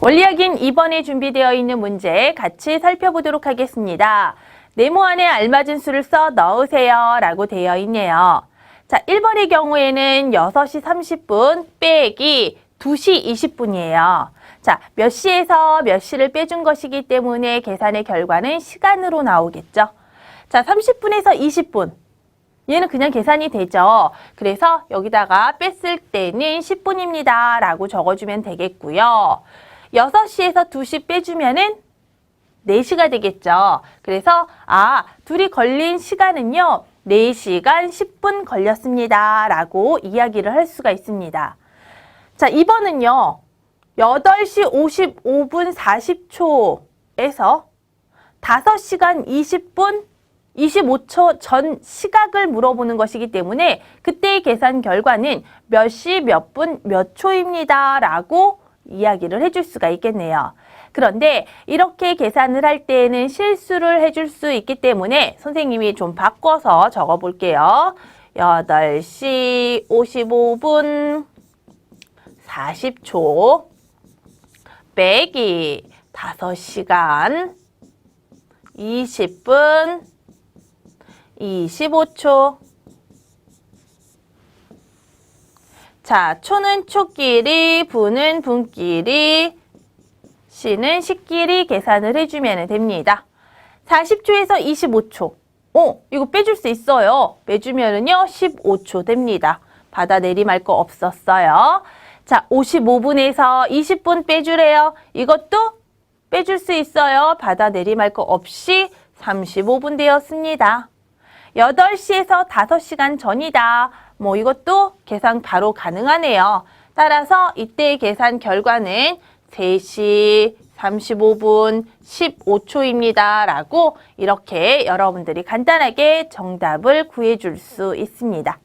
원리학인 2번에 준비되어 있는 문제 같이 살펴보도록 하겠습니다. 네모 안에 알맞은 수를 써 넣으세요 라고 되어 있네요. 자, 1번의 경우에는 6시 30분 빼기 2시 20분이에요. 자, 몇 시에서 몇 시를 빼준 것이기 때문에 계산의 결과는 시간으로 나오겠죠. 자, 30분에서 20분. 얘는 그냥 계산이 되죠. 그래서 여기다가 뺐을 때는 10분입니다. 라고 적어주면 되겠고요. 6시에서 2시 빼주면은 4시가 되겠죠. 그래서 아, 둘이 걸린 시간은요. 4시간 10분 걸렸습니다. 라고 이야기를 할 수가 있습니다. 자, 2번은요. 8시 55분 40초에서 5시간 20분 25초 전 시각을 물어보는 것이기 때문에 그때의 계산 결과는 몇 시, 몇 분, 몇 초입니다. 라고 이야기를 해줄 수가 있겠네요. 그런데 이렇게 계산을 할 때에는 실수를 해줄 수 있기 때문에 선생님이 좀 바꿔서 적어 볼게요. 8시 55분 40초 빼기 5시간 20분 25초 자, 초는 초끼리, 분은 분끼리, 시는 시끼리 계산을 해주면 됩니다. 40초에서 25초. 어, 이거 빼줄 수 있어요. 빼주면은요, 15초 됩니다. 받아 내림할 거 없었어요. 자, 55분에서 20분 빼주래요. 이것도 빼줄 수 있어요. 받아 내림할 거 없이 35분 되었습니다. 8시에서 5시간 전이다. 뭐 이것도 계산 바로 가능하네요. 따라서 이때의 계산 결과는 3시 35분 15초입니다. 라고 이렇게 여러분들이 간단하게 정답을 구해줄 수 있습니다.